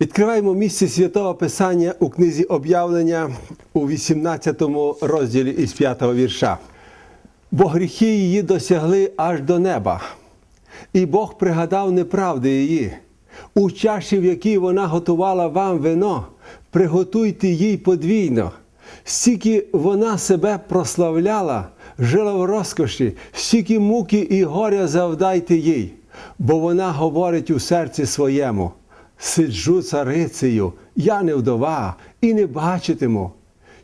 Відкриваємо місце святого Писання у книзі об'явлення у 18 розділі із 5 вірша. Бо гріхи її досягли аж до неба, і Бог пригадав неправди її. У чаші, в якій вона готувала вам вино, приготуйте їй подвійно. Стільки вона себе прославляла, жила в розкоші, стільки муки і горя завдайте їй, бо вона говорить у серці своєму сиджу царицею, я не вдова і не бачитиму.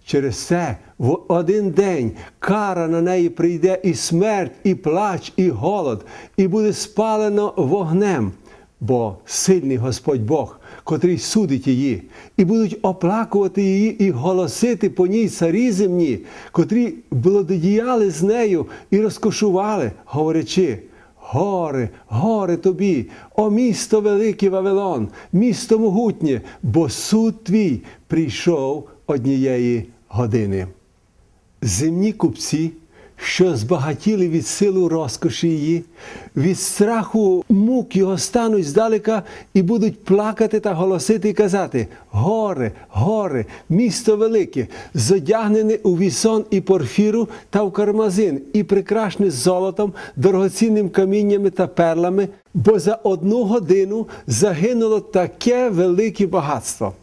Через це в один день кара на неї прийде і смерть, і плач, і голод, і буде спалено вогнем, бо сильний Господь Бог, котрий судить її, і будуть оплакувати її і голосити по ній царі земні, котрі блододіяли з нею і розкошували, говорячи. Горе, горе тобі, о місто великий Вавилон, місто могутнє, бо суд твій прийшов однієї години. Земні купці, що збагатіли від силу розкоші її, від страху мук його стануть здалека і будуть плакати та голосити і казати: Горе, горе, місто велике, зодягнене у вісон і порфіру та в кармазин, і прикрашене золотом, дорогоцінним каміннями та перлами, бо за одну годину загинуло таке велике багатство.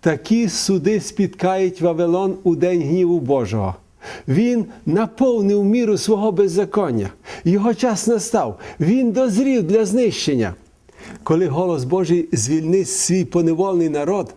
Такі суди спіткають Вавилон у день гніву Божого. Він наповнив міру свого беззаконня. Його час настав. Він дозрів для знищення. Коли голос Божий звільнить свій поневолений народ,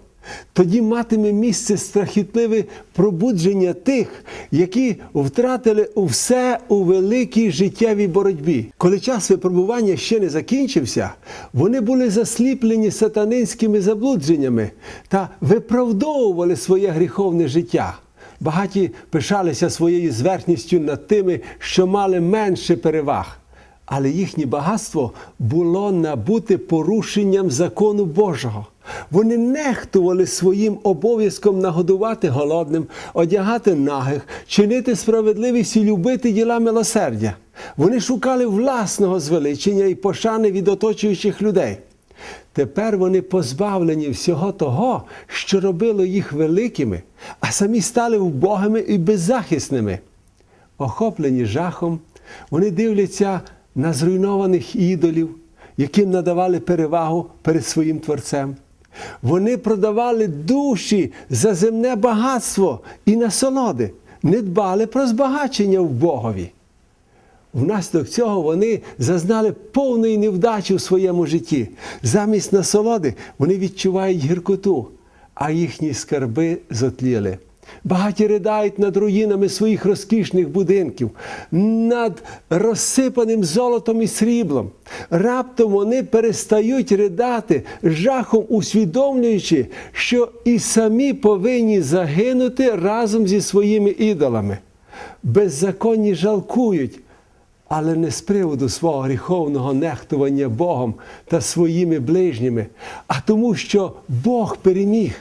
тоді матиме місце страхітливе пробудження тих, які втратили все у великій життєвій боротьбі. Коли час випробування ще не закінчився, вони були засліплені сатанинськими заблудженнями та виправдовували своє гріховне життя. Багаті пишалися своєю зверхністю над тими, що мали менше переваг. Але їхнє багатство було набуте порушенням закону Божого. Вони нехтували своїм обов'язком нагодувати голодним, одягати нагих, чинити справедливість і любити діла милосердя. Вони шукали власного звеличення і пошани від оточуючих людей. Тепер вони позбавлені всього того, що робило їх великими, а самі стали вбогими і беззахисними. Охоплені жахом, вони дивляться на зруйнованих ідолів, яким надавали перевагу перед своїм Творцем. Вони продавали душі за земне багатство і насолоди, не дбали про збагачення в Богові. Внаслідок цього вони зазнали повної невдачі в своєму житті. Замість насолоди вони відчувають гіркоту, а їхні скарби зотліли. Багаті ридають над руїнами своїх розкішних будинків, над розсипаним золотом і сріблом. Раптом вони перестають ридати, жахом усвідомлюючи, що і самі повинні загинути разом зі своїми ідолами. Беззаконні жалкують, але не з приводу свого гріховного нехтування Богом та своїми ближніми, а тому, що Бог переміг.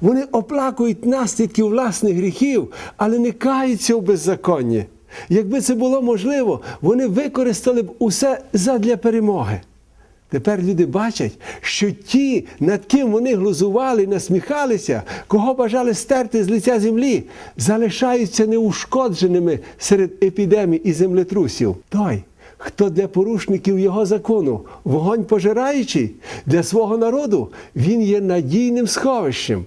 Вони оплакують наслідки власних гріхів, але не каються у беззаконні. Якби це було можливо, вони використали б усе задля перемоги. Тепер люди бачать, що ті, над ким вони глузували насміхалися, кого бажали стерти з лиця землі, залишаються неушкодженими серед епідемій і землетрусів. Той, хто для порушників його закону, вогонь пожираючий, для свого народу, він є надійним сховищем.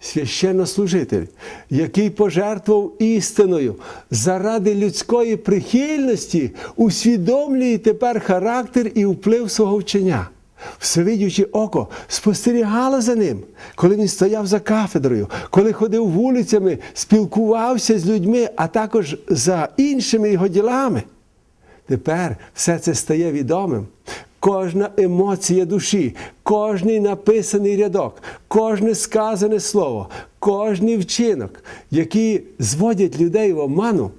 Священнослужитель, який пожертвував істиною заради людської прихильності, усвідомлює тепер характер і вплив свого вчення. Всевидюче око спостерігало за ним, коли він стояв за кафедрою, коли ходив вулицями, спілкувався з людьми, а також за іншими його ділами. Тепер все це стає відомим. Кожна емоція душі, кожний написаний рядок, кожне сказане слово, кожний вчинок, які зводять людей в оману,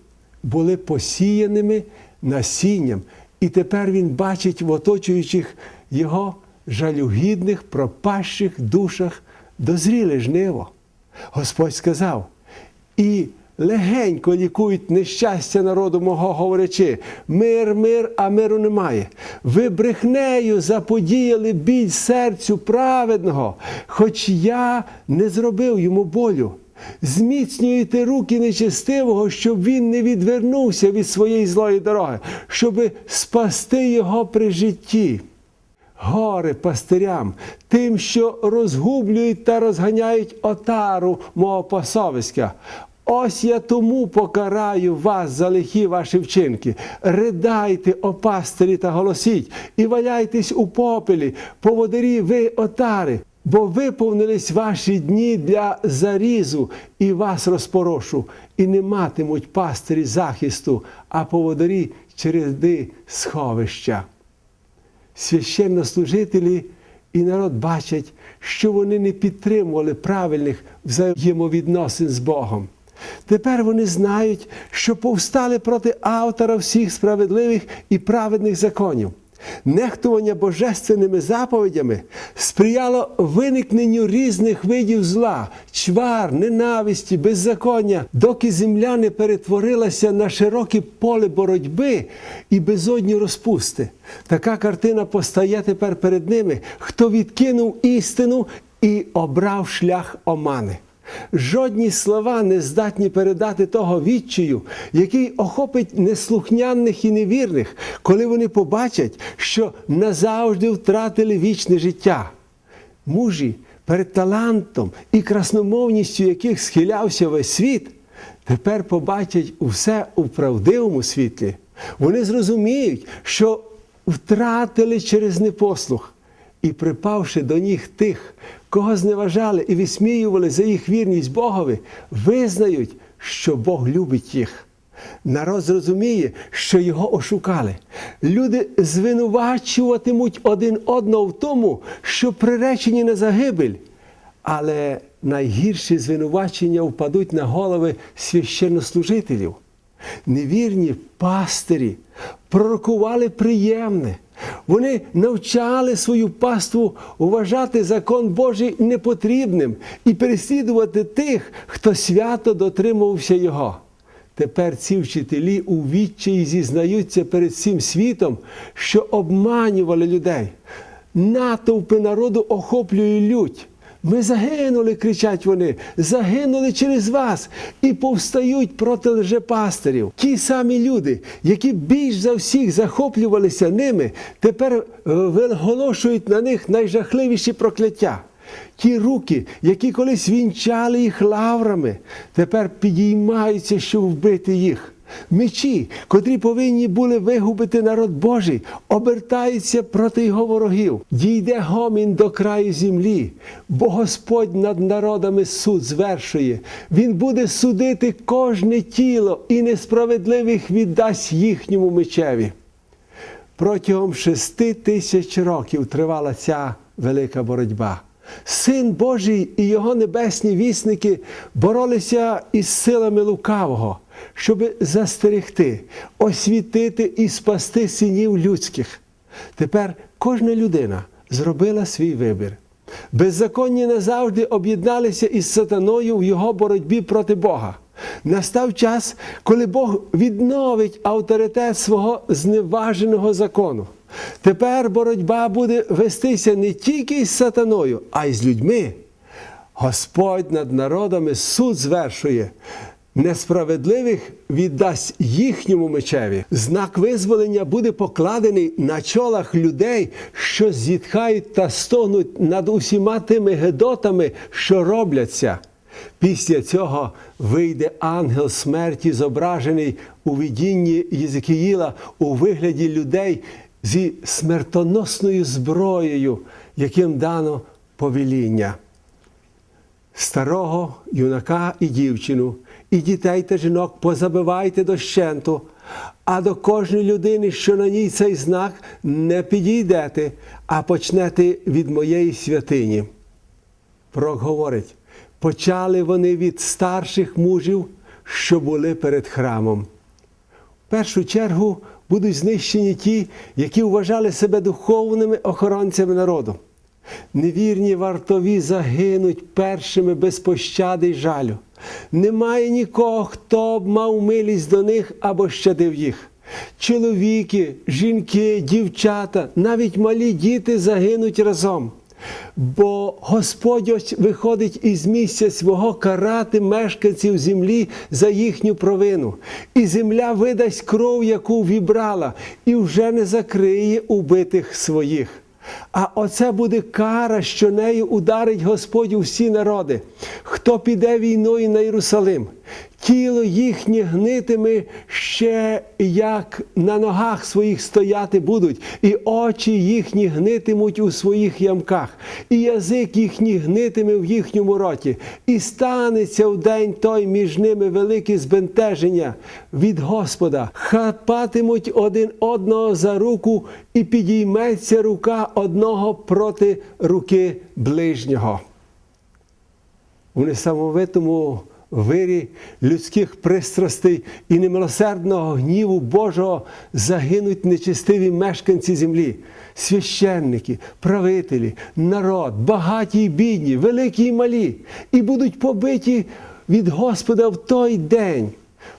були посіяними насінням. І тепер він бачить в оточуючих його жалюгідних, пропащих душах дозріле жниво. Господь сказав: і легенько лікують нещастя народу мого, говорячи: мир, мир, а миру немає. Ви брехнею заподіяли біль серцю праведного, хоч я не зробив йому болю. Зміцнюєте руки нечестивого, щоб він не відвернувся від своєї злої дороги, щоб спасти його при житті. Горе пастирям, тим, що розгублюють та розганяють отару мого пасовиська. Ось я тому покараю вас за лихі ваші вчинки. Ридайте, о пастирі, та голосіть, і валяйтесь у попелі, поводарі ви отари, бо виповнились ваші дні для зарізу, і вас розпорошу, і не матимуть пастирі захисту, а поводарі череди сховища священнослужителі і народ бачать, що вони не підтримували правильних взаємовідносин з Богом. Тепер вони знають, що повстали проти автора всіх справедливих і праведних законів. Нехтування божественними заповідями сприяло виникненню різних видів зла, чвар, ненависті, беззаконня, доки земля не перетворилася на широке поле боротьби і безодні розпусти. Така картина постає тепер перед ними, хто відкинув істину і обрав шлях омани. Жодні слова не здатні передати того відчаю, який охопить неслухняних і невірних, коли вони побачать, що назавжди втратили вічне життя. Мужі, перед талантом і красномовністю яких схилявся весь світ, тепер побачать усе у правдивому світлі. Вони зрозуміють, що втратили через непослух і припавши до ніг тих, кого зневажали і висміювали за їх вірність Богові, визнають, що Бог любить їх. Народ зрозуміє, що його ошукали. Люди звинувачуватимуть один одного в тому, що приречені на загибель. Але найгірші звинувачення впадуть на голови священнослужителів. Невірні пастирі пророкували приємне. Вони навчали свою паству вважати закон Божий непотрібним і переслідувати тих, хто свято дотримувався його. Тепер ці вчителі у відчаї зізнаються перед всім світом, що обманювали людей. Натовпи народу охоплює лють. Ми загинули, кричать вони, загинули через вас і повстають проти лжепастирів. Ті самі люди, які більш за всіх захоплювалися ними, тепер е, виголошують на них найжахливіші прокляття. Ті руки, які колись вінчали їх лаврами, тепер підіймаються, щоб вбити їх. Мечі, котрі повинні були вигубити народ Божий, обертаються проти його ворогів. Дійде гомін до краю землі, бо Господь над народами суд звершує. Він буде судити кожне тіло і несправедливих віддасть їхньому мечеві. Протягом шести тисяч років тривала ця велика боротьба. Син Божий і його небесні вісники боролися із силами лукавого, щоб застерегти, освітити і спасти синів людських. Тепер кожна людина зробила свій вибір. Беззаконні назавжди об'єдналися із сатаною в його боротьбі проти Бога. Настав час, коли Бог відновить авторитет свого зневаженого закону. Тепер боротьба буде вестися не тільки із сатаною, а й з людьми. Господь над народами суд звершує. Несправедливих віддасть їхньому мечеві. Знак визволення буде покладений на чолах людей, що зітхають та стогнуть над усіма тими гедотами, що робляться. Після цього вийде ангел смерті, зображений у видінні Єзекіїла у вигляді людей зі смертоносною зброєю, яким дано повеління. Старого юнака і дівчину, і дітей та жінок позабивайте дощенту, а до кожної людини, що на ній цей знак, не підійдете, а почнете від моєї святині. Пророк говорить, почали вони від старших мужів, що були перед храмом. В першу чергу будуть знищені ті, які вважали себе духовними охоронцями народу. Невірні вартові загинуть першими без пощади й жалю. Немає нікого, хто б мав милість до них або щадив їх. Чоловіки, жінки, дівчата, навіть малі діти загинуть разом. Бо Господь ось виходить із місця свого карати мешканців землі за їхню провину. І земля видасть кров, яку вібрала, і вже не закриє убитих своїх. А оце буде кара, що нею ударить Господь у всі народи, хто піде війною на Єрусалим. Тіло їхнє гнитиме ще як на ногах своїх стояти будуть, і очі їхні гнитимуть у своїх ямках, і язик їхній гнитиме в їхньому роті, і станеться в день той між ними велике збентеження від Господа. Хапатимуть один одного за руку, і підійметься рука одного проти руки ближнього. У несамовитому вирі людських пристрастей і немилосердного гніву Божого загинуть нечистиві мешканці землі, священники, правителі, народ, багаті й бідні, великі й малі, і будуть побиті від Господа в той день,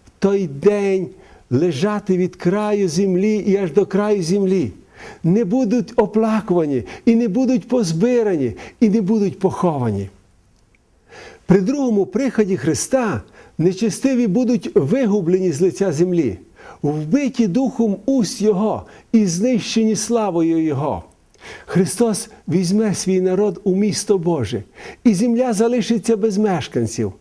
в той день лежати від краю землі і аж до краю землі. Не будуть оплакувані, і не будуть позбирані, і не будуть поховані. При другому приході Христа нечестиві будуть вигублені з лиця землі, вбиті духом уст Його і знищені славою Його. Христос візьме свій народ у місто Боже, і земля залишиться без мешканців.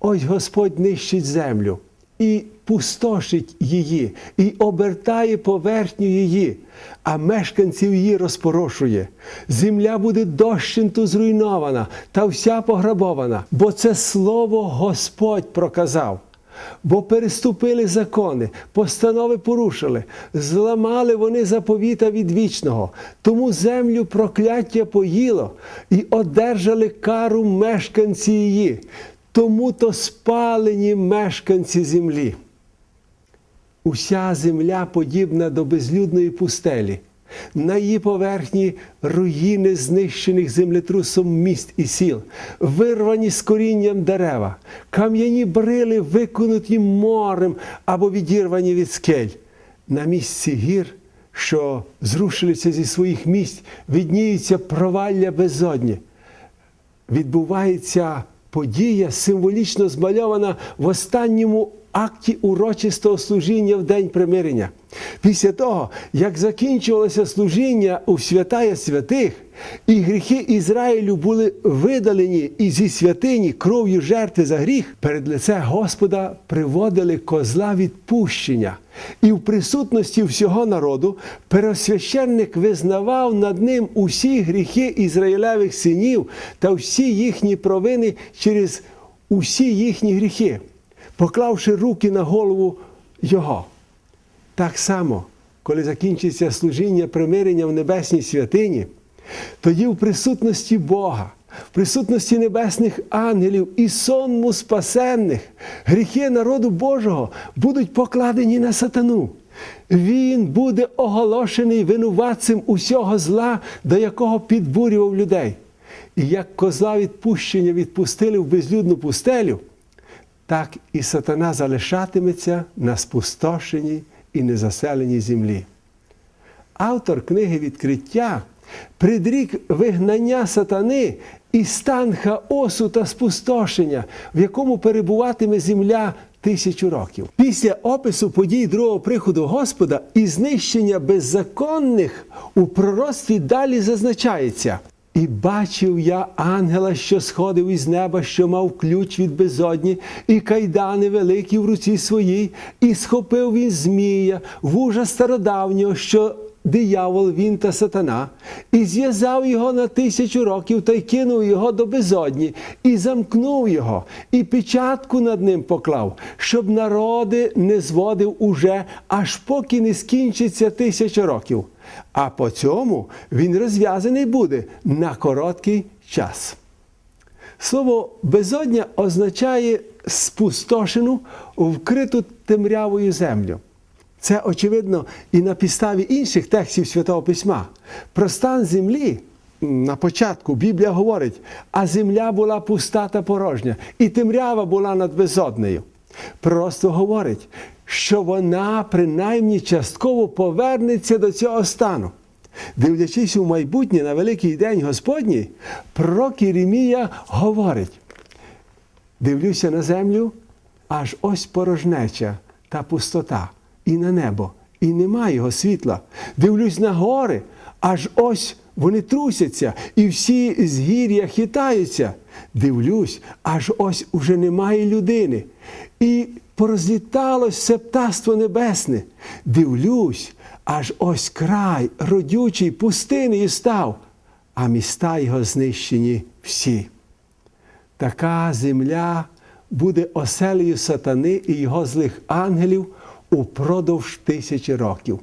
Ось Господь нищить землю і пустошить її, і обертає поверхню її, а мешканців її розпорошує. Земля буде дощенту зруйнована та вся пограбована, бо це слово Господь проказав. Бо переступили закони, постанови порушили, зламали вони заповіта від вічного, тому землю прокляття поїло і одержали кару мешканці її, тому то спалені мешканці землі. Уся земля подібна до безлюдної пустелі. На її поверхні руїни знищених землетрусом міст і сіл, вирвані з корінням дерева, кам'яні брили, виконуті морем або відірвані від скель. На місці гір, що зрушилися зі своїх місць, відніються провалля безодні. Відбувається подія, символічно змальована в останньому акті урочистого служіння в день примирення. Після того, як закінчувалося служіння у святая святих, і гріхи Ізраїлю були видалені і зі святині кров'ю жертви за гріх, перед лице Господа приводили козла відпущення. І в присутності всього народу пересвященник визнавав над ним усі гріхи ізраїлевих синів та всі їхні провини через усі їхні гріхи, поклавши руки на голову його. Так само, коли закінчиться служіння примирення в небесній святині, тоді в присутності Бога, в присутності небесних ангелів і сонму спасенних гріхи народу Божого будуть покладені на сатану. Він буде оголошений винуватцем усього зла, до якого підбурював людей. І як козла відпущення відпустили в безлюдну пустелю, так і сатана залишатиметься на спустошеній і незаселеній землі. Автор книги відкриття предрік вигнання сатани і стан хаосу та спустошення, в якому перебуватиме земля тисячу років. Після опису подій другого приходу Господа і знищення беззаконних у пророцтві далі зазначається. І бачив я ангела, що сходив із неба, що мав ключ від безодні, і кайдани великі в руці своїй, і схопив він Змія, вужа стародавнього, що диявол він та сатана, і зв'язав його на тисячу років та й кинув його до безодні, і замкнув його, і печатку над ним поклав, щоб народи не зводив уже, аж поки не скінчиться тисяча років. А по цьому він розв'язаний буде на короткий час. Слово безодня означає спустошену, вкриту темрявою землю. Це очевидно і на підставі інших текстів Святого Письма. Про стан землі на початку Біблія говорить, а земля була пуста та порожня, і темрява була над безоднею. Просто говорить, що вона принаймні частково повернеться до цього стану. Дивлячись у майбутнє на великий день Господній, пророк Єремія говорить: дивлюся на землю, аж ось порожнеча та пустота, і на небо, і нема його світла. Дивлюсь на гори, аж ось вони трусяться, і всі згір'я хитаються. Дивлюсь, аж ось уже немає людини. І порозліталось все птаство небесне. Дивлюсь, аж ось край родючий пустиною став, а міста його знищені всі. Така земля буде оселею сатани і його злих ангелів упродовж тисячі років.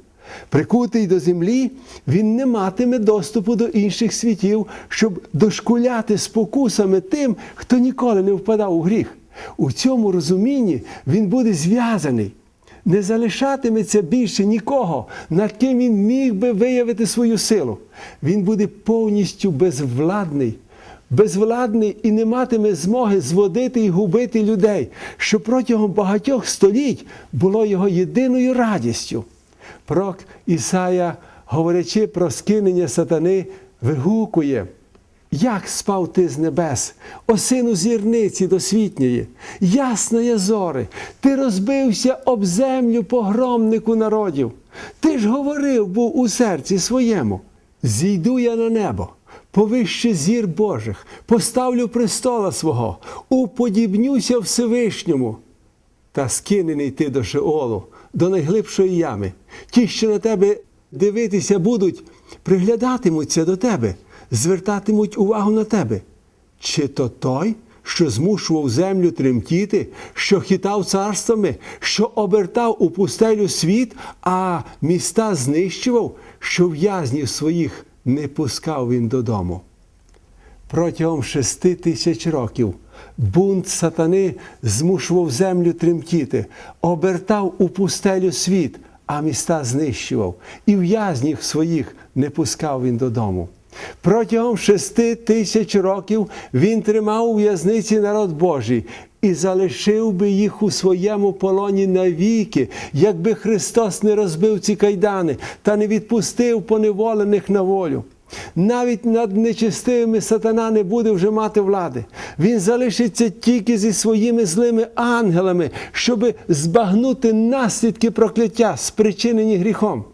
Прикутий до землі, він не матиме доступу до інших світів, щоб дошкуляти спокусами тим, хто ніколи не впадав у гріх. У цьому розумінні він буде зв'язаний. Не залишатиметься більше нікого, над ким він міг би виявити свою силу. Він буде повністю безвладний, безвладний і не матиме змоги зводити і губити людей, що протягом багатьох століть було його єдиною радістю. Пророк Ісая, говорячи про скинення сатани, вигукує. Як спав ти з небес, о сину зірниці досвітньої, ясної зори, ти розбився об землю погромнику народів. Ти ж говорив був у серці своєму. Зійду я на небо, повище зір Божих, поставлю престола свого, уподібнюся Всевишньому. Та скинений ти до Шеолу, до найглибшої ями. Ті, що на тебе дивитися будуть, приглядатимуться до тебе, звертатимуть увагу на тебе. Чи то той, що змушував землю тремтіти, що хитав царствами, що обертав у пустелю світ, а міста знищував, що в'язнів своїх не пускав він додому? Протягом шести тисяч років бунт сатани змушував землю тремтіти, обертав у пустелю світ, а міста знищував, і в'язнів своїх не пускав він додому. Протягом шести тисяч років він тримав у в'язниці народ Божий і залишив би їх у своєму полоні навіки, якби Христос не розбив ці кайдани та не відпустив поневолених на волю. Навіть над нечистивими сатана не буде вже мати влади. Він залишиться тільки зі своїми злими ангелами, щоб збагнути наслідки прокляття, спричинені гріхом.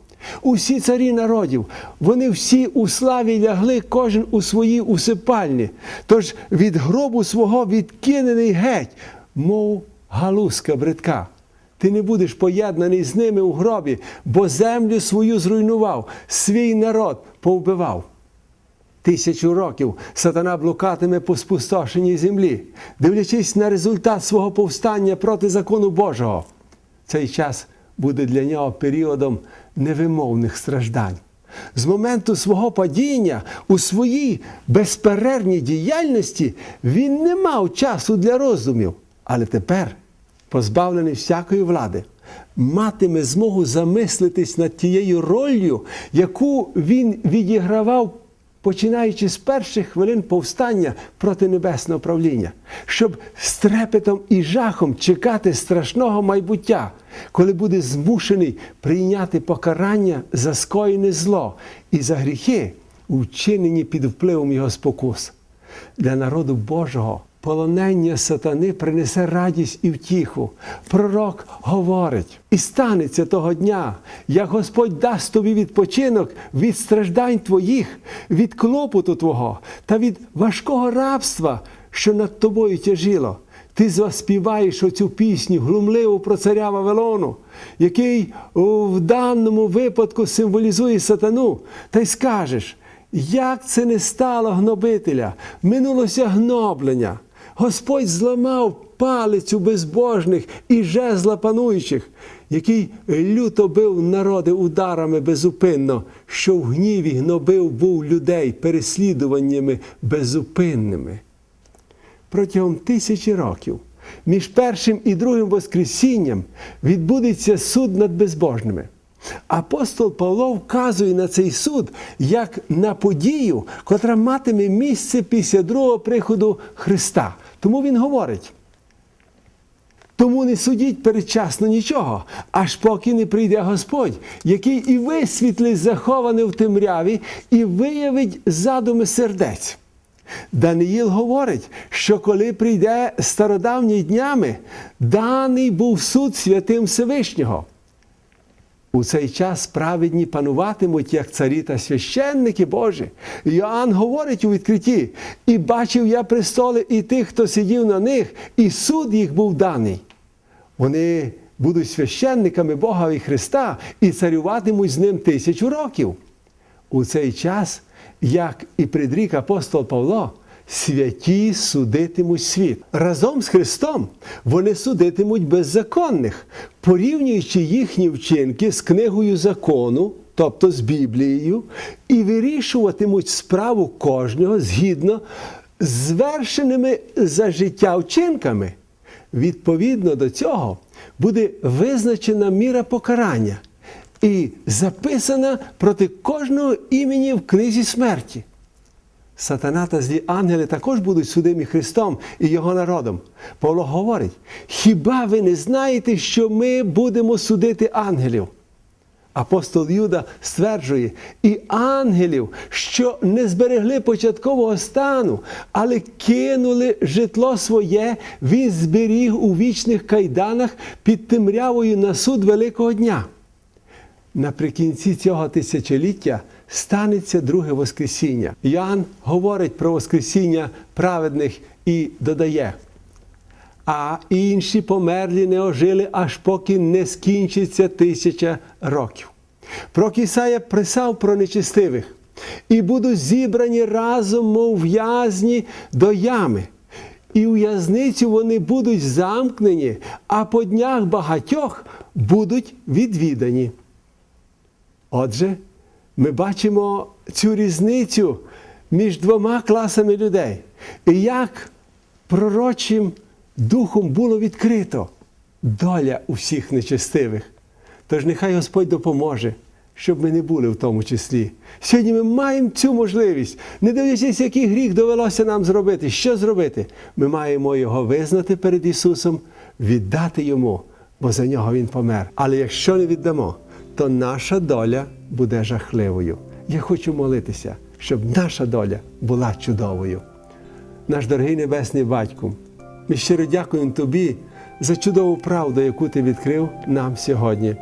Усі царі народів, вони всі у славі лягли, кожен у своїй усипальні. Тож від гробу свого відкинений геть, мов галузка бридка. Ти не будеш поєднаний з ними у гробі, бо землю свою зруйнував, свій народ повбивав. Тисячу років сатана блукатиме по спустошеній землі, дивлячись на результат свого повстання проти закону Божого. Цей час буде для нього періодом невимовних страждань. З моменту свого падіння у своїй безперервній діяльності він не мав часу для роздумів, але тепер, позбавлений всякої влади, матиме змогу замислитись над тією роллю, яку він відігравав починаючи з перших хвилин повстання проти небесного правління, щоб з трепетом і жахом чекати страшного майбуття, коли буде змушений прийняти покарання за скоєне зло і за гріхи, вчинені під впливом його спокус. Для народу Божого полонення сатани принесе радість і втіху. Пророк говорить, і станеться того дня, як Господь дасть тобі відпочинок від страждань твоїх, від клопоту твого та від важкого рабства, що над тобою тяжило. Ти заспіваєш оцю пісню глумливу про царя Вавилону, який в даному випадку символізує сатану, та й скажеш, як це не стало гнобителя, минулося гноблення. Господь зламав палицю безбожних і жезла пануючих, який люто бив народи ударами безупинно, що в гніві гнобив був людей переслідуваннями безупинними. Протягом тисячі років між першим і другим Воскресінням відбудеться суд над безбожними. Апостол Павло вказує на цей суд як на подію, котра матиме місце після другого приходу Христа. Тому він говорить. Тому не судіть передчасно нічого, аж поки не прийде Господь, який і висвітлить заховане в темряві, і виявить задуми сердець. Даниїл говорить, що коли прийде стародавні днями, даний був суд святим Всевишнього. У цей час праведні пануватимуть, як царі та священники Божі. Йоанн говорить у відкритті, і бачив я престоли і тих, хто сидів на них, і суд їх був даний. Вони будуть священниками Бога і Христа і царюватимуть з ним тисячу років. У цей час, як і предрік апостол Павло, святі судитимуть світ. Разом з Христом вони судитимуть беззаконних, порівнюючи їхні вчинки з книгою закону, тобто з Біблією, і вирішуватимуть справу кожного згідно з звершеними за життя вчинками. Відповідно до цього буде визначена міра покарання і записана проти кожного імені в книзі смерті. Сатана та злі ангели також будуть судимі Христом і Його народом. Павло говорить: хіба ви не знаєте, що ми будемо судити ангелів? Апостол Юда стверджує, і ангелів, що не зберегли початкового стану, але кинули житло своє, він зберіг у вічних кайданах під темрявою на суд Великого дня. Наприкінці цього тисячоліття станеться друге Воскресіння. Ян говорить про Воскресіння праведних і додає. А інші померлі не ожили, аж поки не скінчиться тисяча років. Пророк Ісая писав про нечистивих, і будуть зібрані разом, мов в'язні до ями. І у в'язницю вони будуть замкнені, а по днях багатьох будуть відвідані. Отже, ми бачимо цю різницю між двома класами людей. І як пророчим духом було відкрито доля усіх нечестивих. Тож нехай Господь допоможе, щоб ми не були в тому числі. Сьогодні ми маємо цю можливість, не дивлячись, який гріх довелося нам зробити. Що зробити? Ми маємо його визнати перед Ісусом, віддати Йому, бо за нього Він помер. Але якщо не віддамо, то наша доля буде жахливою. Я хочу молитися, щоб наша доля була чудовою. Наш дорогий Небесний Батьку, ми щиро дякуємо Тобі за чудову правду, яку Ти відкрив нам сьогодні.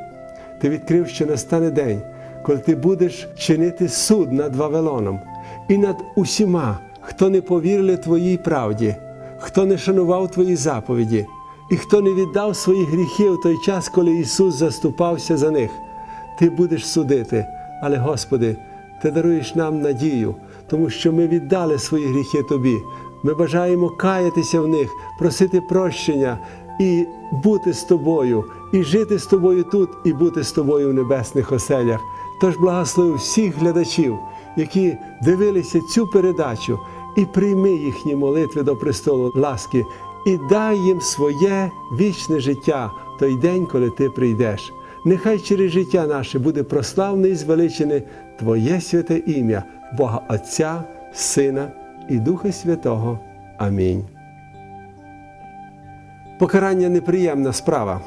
Ти відкрив, що настане день, коли ти будеш чинити суд над Вавилоном і над усіма, хто не повірили Твоїй правді, хто не шанував Твої заповіді, і хто не віддав свої гріхи в той час, коли Ісус заступався за них. Ти будеш судити, але, Господи, Ти даруєш нам надію, тому що ми віддали свої гріхи Тобі. Ми бажаємо каятися в них, просити прощення і бути з тобою, і жити з тобою тут, і бути з тобою в небесних оселях. Тож благослови всіх глядачів, які дивилися цю передачу, і прийми їхні молитви до престолу ласки, і дай їм своє вічне життя в той день, коли ти прийдеш. Нехай через життя наше буде прославне і звеличене Твоє святе ім'я, Бога Отця, Сина і Духа Святого. Амінь. Покарання неприємна справа,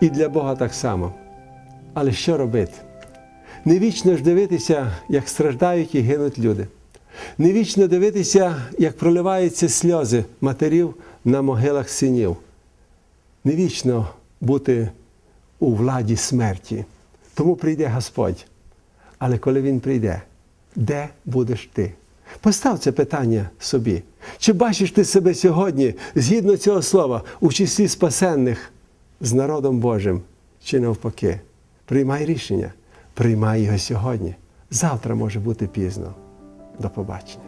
і для Бога так само. Але що робити? Не вічно ж дивитися, як страждають і гинуть люди. Не вічно дивитися, як проливаються сльози матерів на могилах синів. Не вічно бути у владі смерті. Тому прийде Господь. Але коли Він прийде, де будеш ти? Постав це питання собі. Чи бачиш ти себе сьогодні, згідно цього слова, у числі спасенних з народом Божим, чи навпаки? Приймай рішення, приймай його сьогодні. Завтра може бути пізно. До побачення.